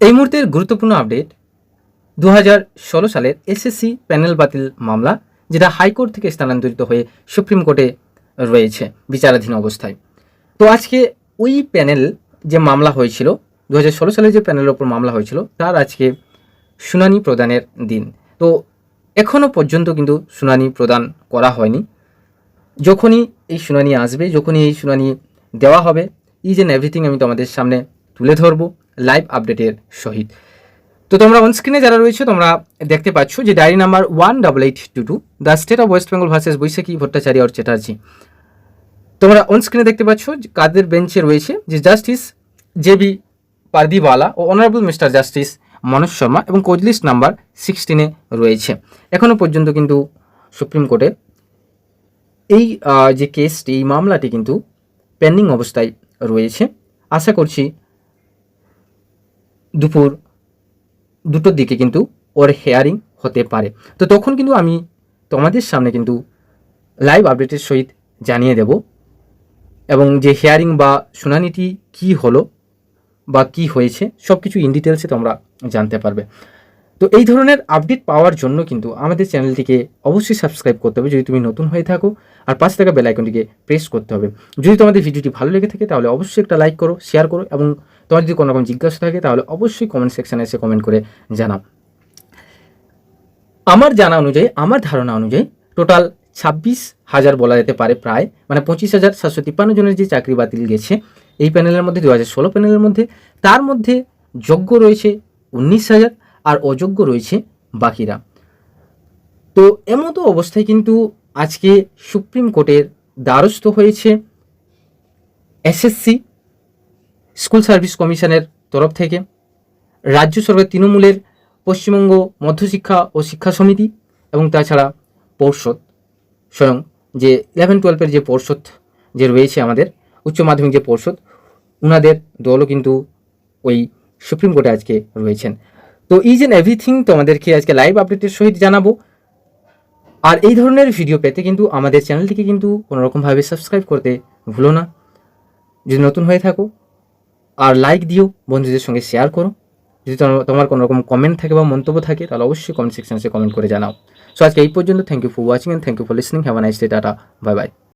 এই মুহূর্তের গুরুত্বপূর্ণ আপডেট দু ষোলো সালের এসএসসি প্যানেল বাতিল মামলা, যেটা হাইকোর্ট থেকে স্থানান্তরিত হয়ে সুপ্রিম কোর্টে রয়েছে বিচারাধীন অবস্থায়। তো আজকে ওই প্যানেল যে মামলা হয়েছিল দু ষোলো সালে যে প্যানেলের ওপর মামলা হয়েছিল, তার আজকে শুনানি প্রদানের দিন। তো এখনও পর্যন্ত কিন্তু শুনানি প্রদান করা হয়নি। যখনই এই শুনানি আসবে, যখনই এই শুনানি দেওয়া হবে ইজ এন্ড এভরিথিং আমি তোমাদের সামনে তুলে ধরবো লাইভ আপডেটের সহিত। তো তোমরা অনস্ক্রিনে যারা রয়েছে, তোমরা দেখতে পাচ্ছ যে diary number one double eight two two the state of West Bengal versus Baishakhi Bhattacharya আর চ্যাটার্জি তোমরা অনস্ক্রিনে দেখতে পাচ্ছ কাদের বেঞ্চে রয়েছে যে জাস্টিস জে বি পারদিওয়ালা ও honourable mister justice Manoj Sharma এবং কোজলিস নাম্বার সিক্সটিনে রয়েছে। এখনও পর্যন্ত কিন্তু সুপ্রিম কোর্টে এই যে কেসটি এই মামলাটি কিন্তু পেন্ডিং অবস্থায় রয়েছে। আশা করছি দুপুর দুটোর দিকে কিন্তু ওর হেয়ারিং হতে পারে। তো তখন কিন্তু আমি তোমাদের সামনে কিন্তু লাইভ আপডেটের সহিত জানিয়ে দেব এবং যে হেয়ারিং বা শুনানিটি কি হলো বা কি হয়েছে সব কিছু ইন ডিটেলসে তোমরা জানতে পারবে। তো এই ধরনের আপডেট পাওয়ার জন্য কিন্তু আমাদের চ্যানেলটিকে অবশ্যই সাবস্ক্রাইব করতে হবে যদি তুমি নতুন হয়ে থাকো। আর পাশে থাকা বেল আইকনটিকে প্রেস করতে হবে। যদি তোমাদের ভিডিওটি ভালো লেগে থাকে তাহলে অবশ্যই একটা লাইক করো শেয়ার করো এবং তোমার যদি কোনো রকম জিজ্ঞাসা থাকে তাহলে অবশ্যই কমেন্ট সেকশানে এসে কমেন্ট করে জানাও। আমার জানা অনুযায়ী, আমার ধারণা অনুযায়ী টোটাল ছাব্বিশ হাজার বলা যেতে পারে প্রায় মানে পঁচিশ হাজার সাতশো তিপ্পান্ন জনের যে চাকরি বাতিল গেছে এই প্যানেলের মধ্যে দু হাজার ষোলো প্যানেলের মধ্যে, তার মধ্যে যোগ্য রয়েছে উনিশ হাজার আর অযোগ্য রয়েছে বাকিরা। তো এমতো অবস্থায় কিন্তু আজকে সুপ্রিম কোর্টের দ্বারস্থ হয়েছে এসএসসি স্কুল সার্ভিস কমিশনের তরফ থেকে। রাজ্য সরকার তৃণমূলের পশ্চিমবঙ্গ মধ্যশিক্ষা ও শিক্ষা সমিতি এবং তাছাড়া পর্ষদ। স্বয়ং যে ইলেভেন টুয়েলভের যে পর্ষদ যে রয়েছে আমাদের, উচ্চ মাধ্যমিক যে পর্ষদ ওনাদের দলও কিন্তু ওই সুপ্রিম কোর্টে আজকে রয়েছেন। তো ইজ এন এভরিথিং তোমাদেরকে আজকে লাইভ আপডেটের সহিত জানাব। আর এই ধরনের ভিডিও পেতে কিন্তু আমাদের চ্যানেলটিকে কিন্তু কোনোরকমভাবে সাবস্ক্রাইব করতে ভুলো না। যদি নতুন হয়ে থাকো, আর লাইক দিও, বন্ধুদের সঙ্গে শেয়ার করো। যদি তোমার- তোমার কোনো রকম কমেন্ট থাকে বা মন্তব্য থাকে, তাহলে অবশ্যই কমেন্ট সেকশনে কমেন্ট করে জানাও। সো আজকে এই পর্যন্ত thank you for watching and thank you for listening have a nice day tata bye bye